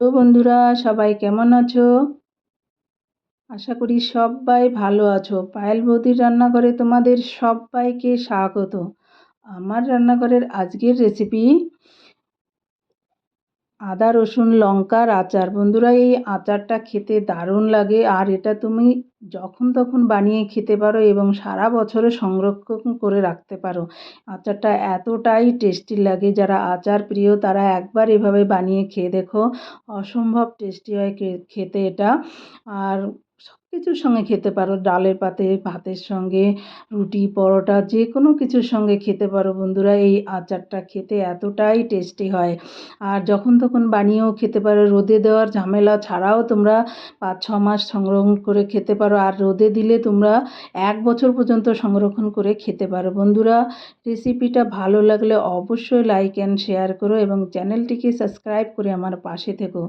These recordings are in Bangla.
তো বন্ধুরা, সবাই কেমন আছো? আশা করি সবাই ভালো আছো। পায়েল বৌদির রান্নাঘরে তোমাদের সবাইকে স্বাগত। আমার রান্নাঘরের আজকের রেসিপি আদা, রসুন, লঙ্কার আচার। বন্ধুরা, এই আচারটা খেতে দারুণ লাগে। আর এটা তুমি যখন তখন বানিয়ে খেতে পারো এবং সারা বছরে সংরক্ষণ করে রাখতে পারো। আচারটা এতটাই টেস্টি লাগে। যারা আচার প্রিয়, তারা একবার এভাবে বানিয়ে খেয়ে দেখো। অসম্ভব টেস্টি হয় খেতে এটা। আর কিছুর সঙ্গে খেতে পারো। ডালের পাতে, ভাতের সঙ্গে, রুটি, পরোটা যে কোনো কিছুর সঙ্গে খেতে পারো বন্ধুরা। এই আচারটা খেতে এতটাই টেস্টি হয়। আর যখন তখন বানিয়েও খেতে পারো। রোদে দেওয়ার ঝামেলা ছাড়াও তোমরা পাঁচ, ছ মাস সংরক্ষণ করে খেতে পারো। আর রোদে দিলে তোমরা এক বছর পর্যন্ত সংরক্ষণ করে খেতে পারো। বন্ধুরা রেসিপিটা ভালো লাগলে অবশ্যই লাইক অ্যান্ড শেয়ার করো এবং চ্যানেলটিকে সাবস্ক্রাইব করে আমার পাশে থেকো।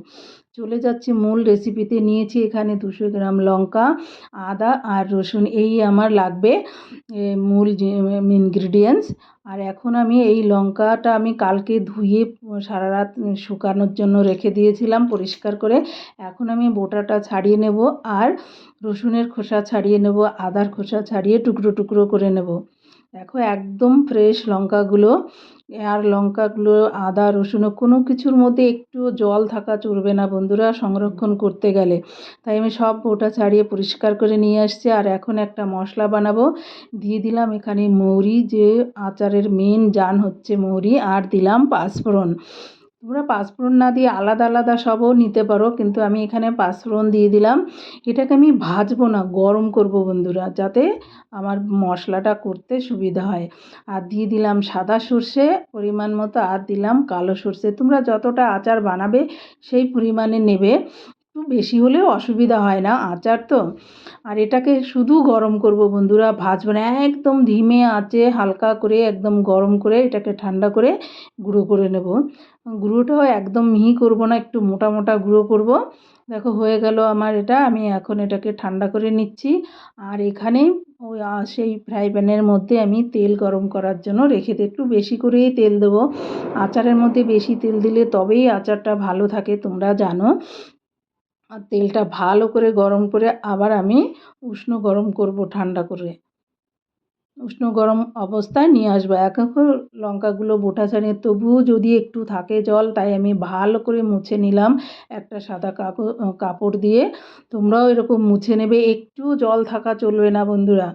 চলে যাচ্ছি মূল রেসিপিতে নিয়েছি এখানে দুশো গ্রাম লঙ্কা, আদা আর রসুন। এই আমার লাগবে মূল ইনগ্রিডিয়েন্টস আর এখন আমি এই লঙ্কাটা আমি কালকে ধুয়ে, সারা রাত শুকানোর জন্য রেখে দিয়েছিলাম পরিষ্কার করে। এখন আমি বোটাটা ছাড়িয়ে নেব আর রসুনের খোসা ছাড়িয়ে নেব, আদার খোসা ছাড়িয়ে টুকরো টুকরো করে নেব। দেখো একদম ফ্রেশ লঙ্কাগুলো আর লঙ্কাগুলো, আদা, রসুন কোনো কিছুর মধ্যে একটু জল থাকা চলবে না বন্ধুরা সংরক্ষণ করতে গেলে। তাই আমি সব ওটা ছাড়িয়ে পরিষ্কার করে নিয়ে আসছি। আর এখন একটা মশলা বানাবো। দিয়ে দিলাম এখানে মৌরি, যে আচারের মেন যান হচ্ছে মৌরি, আর দিলাম পাঁচফোড়ন। তোমরা পাঁচফোড়ন না দিয়ে আলাদা আলাদা সবও নিতে পারো, কিন্তু আমি এখানে পাঁচফোড়ন দিয়ে দিলাম। এটাকে আমি ভাজবো না, গরম করব বন্ধুরা, যাতে আমার মশলাটা করতে সুবিধা হয়। আর দিয়ে দিলাম সাদা সর্ষে, পরিমাণ মতো আর দিলাম কালো সর্ষে। তোমরা যতটা আচার বানাবে সেই পরিমাণে নেবে। একটু বেশি হলেও অসুবিধা হয় না আচার তো। আর এটাকে শুধু গরম করব বন্ধুরা, ভাজবো না, একদম ধিমে আঁচে হালকা করে একদম গরম করে এটাকে ঠান্ডা করে গুঁড়ো করে নেব। গুঁড়োটাও একদম মিহি করব না, একটু মোটা মোটা গুঁড়ো করব। দেখো হয়ে গেল আমার এটা, আমি এখন এটাকে ঠান্ডা করে নিচ্ছি। আর এখানে ওই সেই ফ্রাই প্যানের মধ্যে আমি তেল গরম করার জন্য রেখে দিই একটু বেশি করেই তেল দেবো। আচারের মধ্যে বেশি তেল দিলে তবেই আচারটা ভালো থাকে, তোমরা জানো। আর তেলটা ভালো করে গরম করে আবার আমি উষ্ণ গরম করব ঠান্ডা করে। উষ্ণ গরম অবস্থায় নিয়ে আসব। এক লঙ্কাগুলো বোটা ছাড়িয়ে, তবুও যদি একটু থাকে জল, তাই আমি ভালো করে মুছে নিলাম একটা সাদা কাপড় দিয়ে। তোমরাও এরকম মুছে নেবে। একটু জল থাকা চলবে না বন্ধুরা।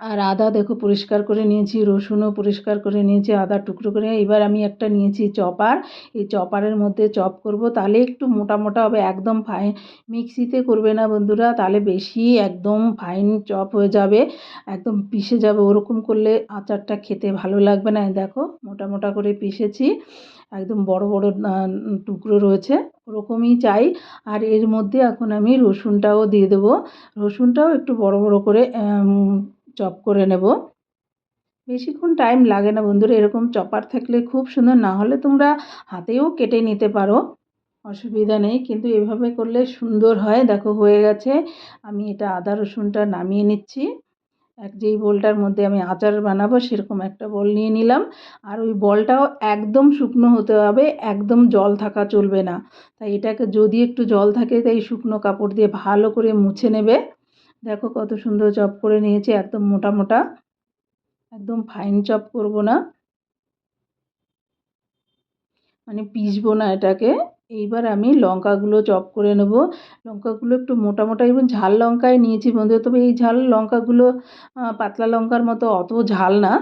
আর আদা দেখো পরিষ্কার করে নিয়েছি, রসুনও পরিষ্কার করে নিয়েছি, আদা টুকরো করে। এবার আমি একটা নিয়েছি চপার। এই চপারের মধ্যে চপ করব, তাহলে একটু মোটা মোটা হবে, একদম ফাইন মিক্সিতে করবে না বন্ধুরা, তাহলে বেশি একদম ফাইন চপ হয়ে যাবে, একদম পিষে যাবে। ওরকম করলে আচারটা খেতে ভালো লাগবে না। দেখো, মোটা মোটা করে পিষেছি, একদম বড় বড় টুকরো রয়েছে, ওরকমই চাই। আর এর মধ্যে এখন আমি রসুনটাও দিয়ে দেবো। রসুনটাও একটু বড় বড় করে চপ করে নেব। বেশিক্ষণ টাইম লাগে না বন্ধুরা, এরকম চপার থাকলে খুব সুন্দর, না হলে তোমরা হাতেও কেটে নিতে পারো। অসুবিধা নেই, কিন্তু এভাবে করলে সুন্দর হয়। দেখো, হয়ে গেছে। আমি এটা আদা রসুনটা নামিয়ে নিচ্ছি। এক যেই বলটার মধ্যে আমি আচার বানাবো, সেরকম একটা বল নিয়ে নিলাম। আর ওই বলটাও একদম শুকনো হতে হবে, একদম জল থাকা চলবে না। তাই এটাকে যদি একটু জল থাকে, তাই শুকনো কাপড় দিয়ে ভালো করে মুছে নেবে। দেখো কত সুন্দর চপ করে নিয়েছি, একদম মোটা মোটা। একদম ফাইন চপ করব না। মানে পিসবো না এটাকে। এইবার আমি লঙ্কাগুলো চপ করে নেব। লঙ্কাগুলো একটু মোটা মোটা এবং ঝাল লঙ্কায় নিয়েছি বন্ধু। তবে এই ঝাল লঙ্কাগুলো পাতলা লঙ্কার মতো অত ঝাল না।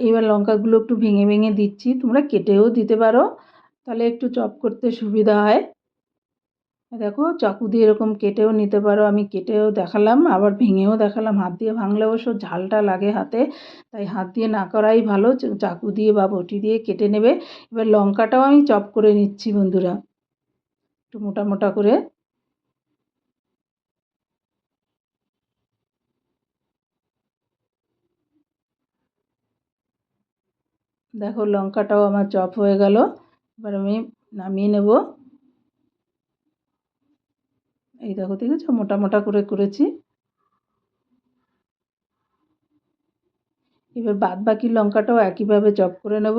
এবার লঙ্কাগুলো একটু ভেঙে ভেঙে দিচ্ছি। তোমরা কেটেও দিতে পারো। তাহলে একটু চপ করতে সুবিধা হয়। দেখো চাকু দিয়ে এরকম কেটেও নিতে পারো, আমি কেটেও দেখালাম, আবার ভেঙেও দেখালাম। হাত দিয়ে ভাঙলে অবশ্য ঝালটা লাগে হাতে, তাই হাত দিয়ে না করাই ভালো। চাকু দিয়ে বা বটি দিয়ে কেটে নেবে। এবার লঙ্কাটাও আমি চপ করে নিচ্ছি বন্ধুরা, একটু মোটা মোটা করে। দেখো লঙ্কাটাও আমার চপ হয়ে গেল, এবার আমি নামিয়ে নেব। এই দেখো ঠিক আছে মোটা মোটা করে করেছি। এবার বাদ বাকি লঙ্কাটাও একইভাবে চপ করে নেব।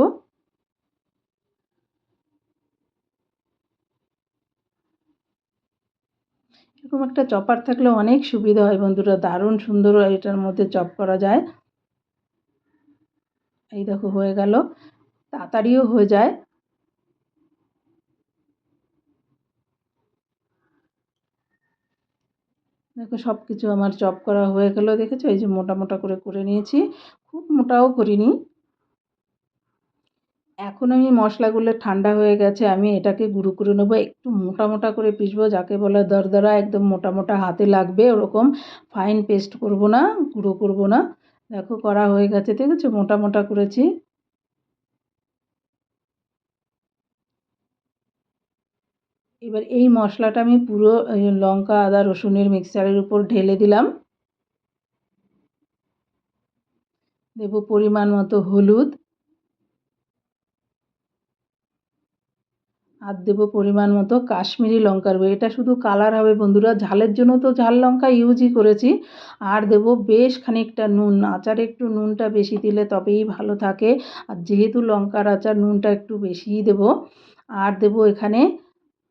এরকম একটা চপার থাকলে অনেক সুবিধা হয় বন্ধুরা, দারুণ সুন্দর এটার মধ্যে চপ করা যায়। এই দেখো, হয়ে গেল। তাড়াতাড়িও হয়ে যায়। দেখো সব কিছু আমার চপ করা হয়ে গেল, দেখেছ? এই যে মোটা মোটা করে করে নিয়েছি, খুব মোটাও করিনি। এখন আমি মশলাগুলো ঠান্ডা হয়ে গেছে, আমি এটাকে গুঁড়ো করে নেব, একটু মোটা মোটা করে পিসবো যাকে বলে দরদরা, একদম মোটা মোটা হাতে লাগবে, ওরকম ফাইন পেস্ট করব না, গুঁড়ো করব না। দেখো করা হয়ে গেছে আছে মোটা মোটা করেছি। এবার এই মশলাটা আমি পুরো লঙ্কা, আদা, রসুনের মিক্সারের উপর ঢেলে দিলাম। দেব পরিমাণ মতো হলুদ। আর দেব পরিমাণ মতো কাশ্মীরি লঙ্কার গুঁড়ো এটা শুধু কালার হবে বন্ধুরা, ঝালের জন্য তো ঝাল লঙ্কা ইউজই করেছি। আর দেব বেশ খানিকটা নুন, আচারে একটু নুনটা বেশি দিলে তবেই ভালো থাকে। আর যেহেতু লঙ্কার আচার নুনটা একটু বেশিই দেবো। আর দেবো এখানে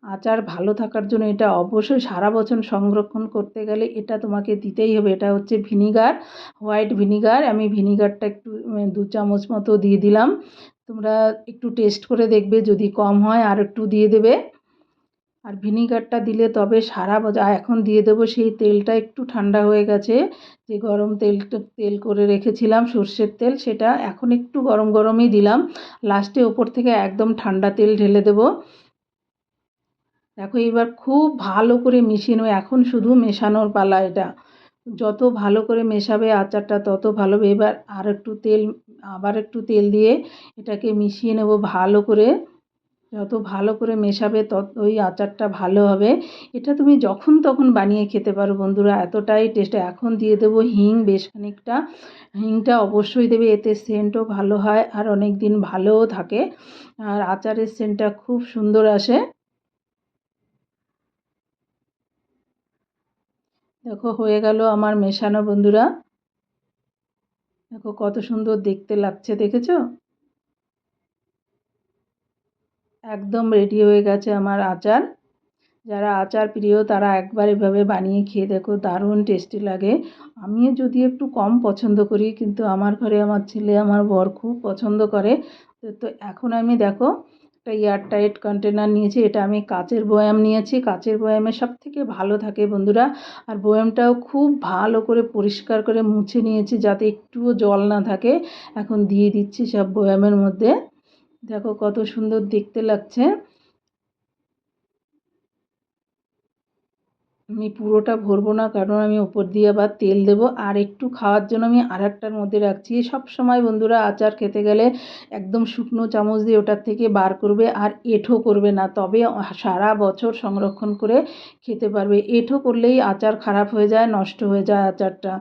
আচার ভালো থাকার জন্য এটা অবশ্যই সারা বছর সংরক্ষণ করতে গেলে এটা তোমাকে দিতেই হবে। এটা হচ্ছে ভিনিগার, হোয়াইট ভিনিগার। আমি ভিনিগারটা একটু দু চামচ মতো দিয়ে দিলাম। তোমরা একটু টেস্ট করে দেখবে যদি কম হয় আর একটু দিয়ে দেবে। আর ভিনিগারটা দিলে তবে সারা বছর এখন দিয়ে দেবো সেই তেলটা একটু ঠান্ডা হয়ে গেছে। যে গরম তেলটা তেল করে রেখেছিলাম সর্ষের তেল সেটা এখন একটু গরম গরমই দিলাম। লাস্টে ওপর থেকে একদম ঠান্ডা তেল ঢেলে দেবো। দেখো এবার খুব ভালো করে মিশিয়ে নেবে। এখন শুধু মেশানোর পালা এটা। যত ভালো করে মেশাবে আচারটা, তত ভালো হবে। এবার আর একটু তেল, আবার একটু তেল দিয়ে এটাকে মিশিয়ে নেব ভালো করে। যত ভালো করে মেশাবে তত ওই আচারটা ভালো হবে। এটা তুমি যখন তখন বানিয়ে খেতে পারো বন্ধুরা, এতটাই টেস্ট এখন দিয়ে দেবো হিং বেশ খানিকটা। হিংটা অবশ্যই দেবে, এতে সেন্টও ভালো হয় আর অনেক দিন ভালোও থাকে। আর আচারের সেন্টটা খুব সুন্দর আসে। দেখো, হয়ে গেল আমার মেশানো, বন্ধুরা। দেখো, কত সুন্দর দেখতে লাগছে, দেখেছ? একদম রেডি হয়ে গেছে আমার আচার। যারা আচার প্রিয়, তারা একবার এভাবে বানিয়ে খেয়ে দেখো, দারুণ টেস্টি লাগে। আমিও যদি একটু কম পছন্দ করি, কিন্তু আমার ঘরে আমার ছেলে, আমার বর খুব পছন্দ করে। তো এখন আমি দেখো একটা এয়ারটাইট কন্টেনার নিয়েছি, এটা আমি কাচের বয়াম নিয়েছি। কাচের বয়ামে সব থেকে ভালো থাকে বন্ধুরা, আর বয়ামটাও খুব ভালো করে পরিষ্কার করে মুছে নিয়েছি যাতে একটুও জল না থাকে। এখন দিয়ে দিচ্ছি সব বয়ামের মধ্যে। দেখো কত সুন্দর দেখতে লাগছে। আমি পুরোটা ভরবো না, কারণ আমি ওপর দিয়ে আবার তেল দেবো। আর একটু খাওয়ার জন্য আমি আর একটার মধ্যে রাখছি। সব সময় বন্ধুরা আচার খেতে গেলে একদম শুকনো চামচ দিয়ে ওটার থেকে বার করবে আর এঁঠো করবে না। তবে সারা বছর সংরক্ষণ করে খেতে পারবে। এঁঠো করলেই আচার খারাপ হয়ে যায়, নষ্ট হয়ে যায় আচারটা।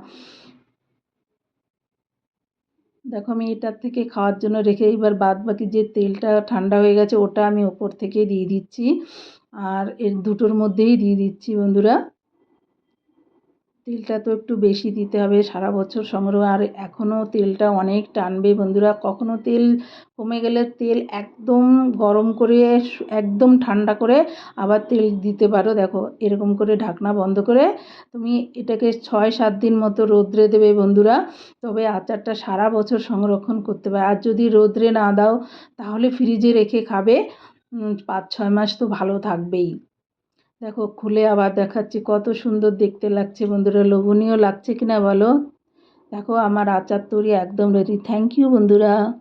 দেখো, আমি এটার থেকে খাওয়ার জন্য রেখে এবার বাদ বাকি যে তেলটা ঠান্ডা হয়ে গেছে, ওটা আমি ওপর থেকে দিয়ে দিচ্ছি। আর এর দুটোর মধ্যেই দিয়ে দিচ্ছি বন্ধুরা। তেলটা তো একটু বেশি দিতে হবে, সারা বছর সংগ্রহ। আর এখনও তেলটা অনেক টানবে বন্ধুরা। কখনো তেল কমে গেলে তেল একদম গরম করে, একদম ঠান্ডা করে আবার তেল দিতে পারো। দেখো, এরকম করে ঢাকনা বন্ধ করে তুমি এটাকে ছয়, সাত দিন মতো রোদ্রে দেবে বন্ধুরা। তবে আচারটা সারা বছর সংরক্ষণ করতে পারে। আর যদি রোদ্রে না দাও, তাহলে ফ্রিজে রেখে খাবে। পাঁচ, ছয় মাস তো ভালো থাকবেই। দেখো, খুলে আবার দেখাচ্ছি, কত সুন্দর দেখতে লাগছে বন্ধুরা, লোভনীয় লাগছে কিনা বলো? দেখো, আমার আচার তৈরি একদম রেডি থ্যাংক ইউ বন্ধুরা।